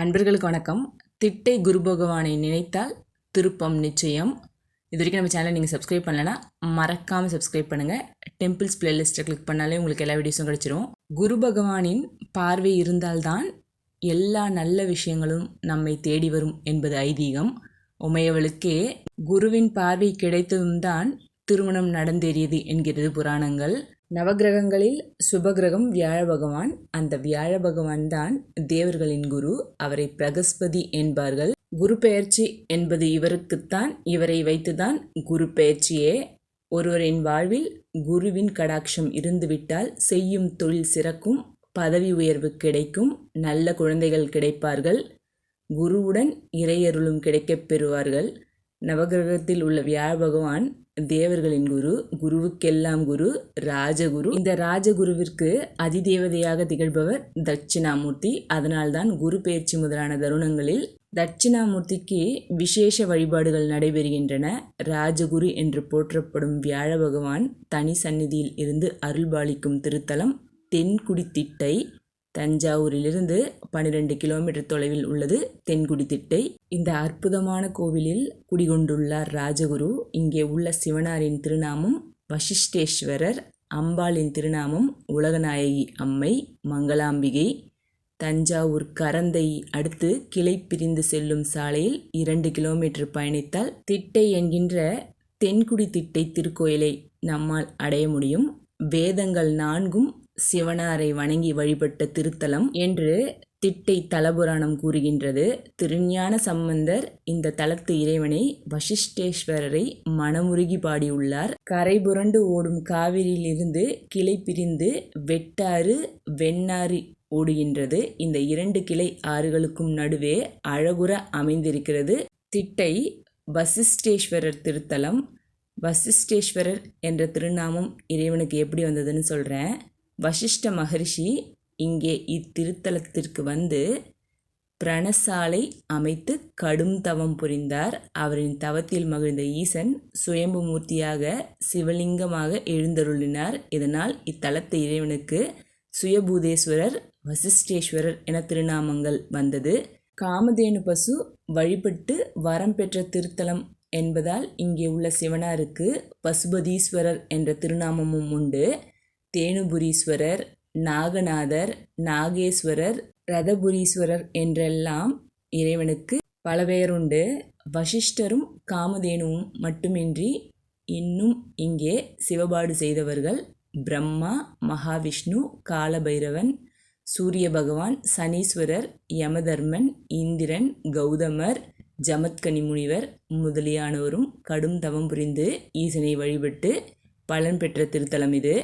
அன்பர்களுக்கு வணக்கம். திட்டை குரு பகவானை நினைத்தால் திருப்பம் நிச்சயம். இது வரைக்கும் நம்ம சேனலை நீங்கள் சப்ஸ்கிரைப் பண்ணலைன்னா மறக்காமல் சப்ஸ்கிரைப் பண்ணுங்கள் டெம்பிள்ஸ் பிளேலிஸ்ட்டை கிளிக் பண்ணாலே உங்களுக்கு எல்லா வீடியோஸும் கிடச்சிரும். குரு பகவானின் பார்வை இருந்தால்தான் எல்லா நல்ல விஷயங்களும் நம்மை தேடி வரும் என்பது ஐதீகம். உமையவளுக்கே குருவின் பார்வை கிடைத்ததும் தான் திருமணம் நடந்தேறியது என்கிறது புராணங்கள். நவகிரகங்களில் சுபகிரகம் வியாழ பகவான். அந்த வியாழ பகவான் தான் தேவர்களின் குரு. அவரை பிரகஸ்பதி என்பார்கள். குரு பெயர்ச்சி என்பது இவருக்குத்தான் இவரை வைத்துதான் குரு பெயர்ச்சியே. ஒருவரின் வாழ்வில் குருவின் கடாட்சம் இருந்துவிட்டால் செய்யும் தொழில் சிறக்கும் பதவி உயர்வு கிடைக்கும் நல்ல குழந்தைகள் கிடைப்பார்கள். குருவுடன் இறையருளும் கிடைக்கப் பெறுவார்கள். நவகிரகத்தில் உள்ள வியாழ பகவான் தேவர்களின் குரு குருவுக்கெல்லாம் குரு ராஜகுரு. இந்த ராஜகுருவிற்கு அதிதேவதையாக திகழ்பவர் தட்சிணாமூர்த்தி. அதனால்தான் குரு பயிற்சி முதலான தருணங்களில் தட்சிணாமூர்த்திக்கு விசேஷ வழிபாடுகள் நடைபெறுகின்றன. ராஜகுரு என்று போற்றப்படும் வியாழ பகவான் தனி சந்நிதியில் இருந்து அருள்பாலிக்கும் திருத்தலம் தென்குடித்திட்டை தஞ்சாவூரிலிருந்து பன்னிரெண்டு கிலோமீட்டர் தொலைவில் உள்ளது தென்குடித்திட்டை இந்த அற்புதமான கோவிலில் குடிகொண்டுள்ளார் ராஜகுரு. இங்கே உள்ள சிவனாரின் திருநாமம் வசிஷ்டேஸ்வரர் அம்பாளின் திருநாமம் உலகநாயகி அம்மை மங்களாம்பிகை. தஞ்சாவூர் கரந்தை அடுத்து கிளை பிரிந்து செல்லும் சாலையில் இரண்டு கிலோமீட்டர் பயணித்தால் திட்டை என்கின்ற தென்குடி திட்டை திருக்கோயிலை நம்மால் அடைய முடியும். வேதங்கள் நான்கும் சிவனாரை வணங்கி வழிபட்ட திருத்தலம் என்று திட்டை தலபுராணம் கூறுகின்றது. திருஞான சம்பந்தர் இந்த தலத்து இறைவனை வசிஷ்டேஸ்வரரை மனமுருகி பாடியுள்ளார். கரை புரண்டு ஓடும் காவிரியிலிருந்து கிளை பிரிந்து வெட்டாறு வெண்ணாறு ஓடுகின்றது. இந்த இரண்டு கிளை ஆறுகளுக்கும் நடுவே அழகுற அமைந்திருக்கிறது. திட்டை வசிஷ்டேஸ்வரர் திருத்தலம். வசிஷ்டேஸ்வரர் என்ற திருநாமம் இறைவனுக்கு எப்படி வந்ததுன்னு சொல்கிறேன் வசிஷ்ட மகரிஷி இங்கே இத்திருத்தலத்திற்கு வந்து பிரணசாலை அமைத்து கடும் தவம் புரிந்தார். அவரின் தவத்தில் மகிழ்ந்த ஈசன் சுயம்பு மூர்த்தியாக சிவலிங்கமாக எழுந்தருளினார். இதனால் இத்தலத்து இறைவனுக்கு சுயபூதேஸ்வரர் வசிஷ்டேஸ்வரர் என திருநாமங்கள் வந்தது. காமதேனு பசு வழிபட்டு வரம் பெற்ற திருத்தலம் என்பதால் இங்கே உள்ள சிவனாருக்கு பசுபதீஸ்வரர் என்ற திருநாமமும் உண்டு. தேனுபுரீஸ்வரர் நாகநாதர் நாகேஸ்வரர் ரதபுரீஸ்வரர் என்றெல்லாம் இறைவனுக்கு பல பெயருண்டு வசிஷ்டரும் காமதேனுவும் மட்டுமின்றி இன்னும் இங்கே சிவபாடு செய்தவர்கள் பிரம்மா மகாவிஷ்ணு காலபைரவன் சூரிய பகவான் சனீஸ்வரர் யமதர்மன் இந்திரன் கௌதமர் ஜமத்கனி முனிவர் முதலியானோரும் கடும் தவம் புரிந்து ஈசனை வழிபட்டு பலன் பெற்ற திருத்தலம் இது.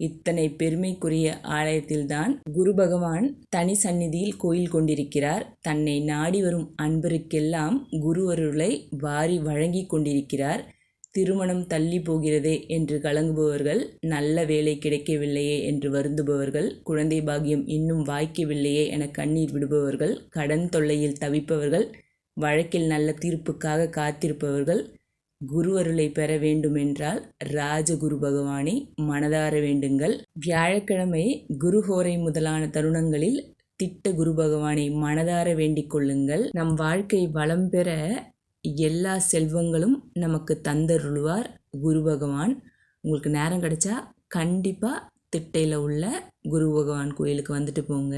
இத்தனை பெருமைக்குரிய ஆலயத்தில்தான் குரு பகவான் தனி சந்நிதியில் கோயில் கொண்டிருக்கிறார். தன்னை நாடி வரும் அன்பருக்கெல்லாம் குருவருளை வாரி வழங்கி கொண்டிருக்கிறார். திருமணம் தள்ளி போகிறதே என்று கலங்குபவர்கள் நல்ல வேலை கிடைக்கவில்லையே என்று வருந்துபவர்கள் குழந்தை பாகியம் இன்னும் வாய்க்கவில்லையே என கண்ணீர் விடுபவர்கள் கடன் தொல்லையில் தவிப்பவர்கள் வழக்கில் நல்ல தீர்ப்புக்காக காத்திருப்பவர்கள் குரு அருளை பெற வேண்டுமென்றால் ராஜகுரு பகவானை மனதார வேண்டுங்கள். வியாழக்கிழமை குருஹோரை முதலான தருணங்களில் திட்ட குரு பகவானை மனதார வேண்டிக் கொள்ளுங்கள். நம் வாழ்க்கை வளம் பெற எல்லா செல்வங்களும் நமக்கு தந்தருள்வார் குரு பகவான். உங்களுக்கு நேரம் கிடைச்சா கண்டிப்பாக திட்டையில் உள்ள குரு பகவான் கோயிலுக்கு வந்துட்டு போங்க.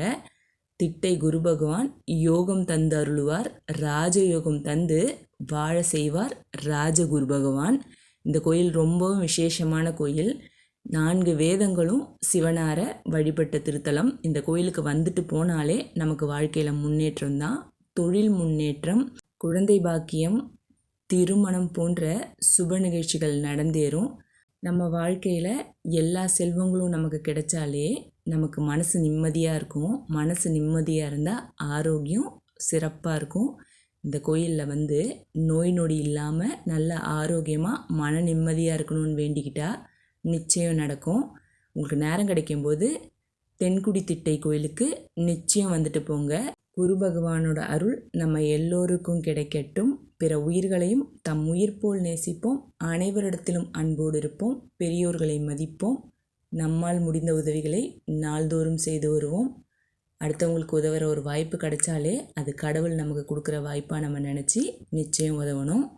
திட்டை குரு பகவான் யோகம் தந்து அருளுவார். ராஜயோகம் தந்து வாழ செய்வார். ராஜகுரு பகவான். இந்த கோயில் ரொம்பவும் விசேஷமான கோயில். நான்கு வேதங்களும் சிவனார வழிபட்ட திருத்தலம். இந்த கோயிலுக்கு வந்துட்டு போனாலே நமக்கு வாழ்க்கையில் முன்னேற்றம் தான். தொழில் முன்னேற்றம் குழந்தை பாக்கியம் திருமணம் போன்ற சுப நிகழ்ச்சிகள் நடந்தேறும். நம்ம வாழ்க்கையில் எல்லா செல்வங்களும் நமக்கு கிடைச்சாலே நமக்கு மனசு நிம்மதியாக இருக்கும். மனசு நிம்மதியாக இருந்தால் ஆரோக்கியம் சிறப்பாக இருக்கும். இந்த கோயிலில் வந்து நோய் நொடி இல்லாமல் நல்ல ஆரோக்கியமாக மன நிம்மதியாக இருக்கணும்னு வேண்டிக்கிட்டால் நிச்சயம் நடக்கும். உங்களுக்கு நேரம் கிடைக்கும்போது தென்குடி திட்டை கோயிலுக்கு நிச்சயம் வந்துட்டு போங்க. குரு பகவானோட அருள் நம்ம எல்லோருக்கும் கிடைக்கட்டும். பிற உயிர்களையும் தம் உயிர் போல் நேசிப்போம். அனைவரிடத்திலும் அன்போடு இருப்போம். பெரியோர்களை மதிப்போம். நம்மால் முடிந்த உதவிகளை நாள்தோறும் செய்து வருவோம். அடுத்தவங்களுக்கு உதவுற ஒரு வாய்ப்பு கிடைச்சாலே அது கடவுள் நமக்கு கொடுக்குற வாய்ப்பாக நம்ம நினச்சி நிச்சயம் உதவணும்.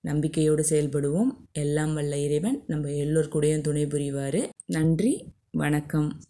நம்பிக்கையோடு செயல்படுவோம். எல்லாம் வல்ல இறைவன் நம்ம எல்லோர் கூடயும் துணை புரிவார். நன்றி. வணக்கம்.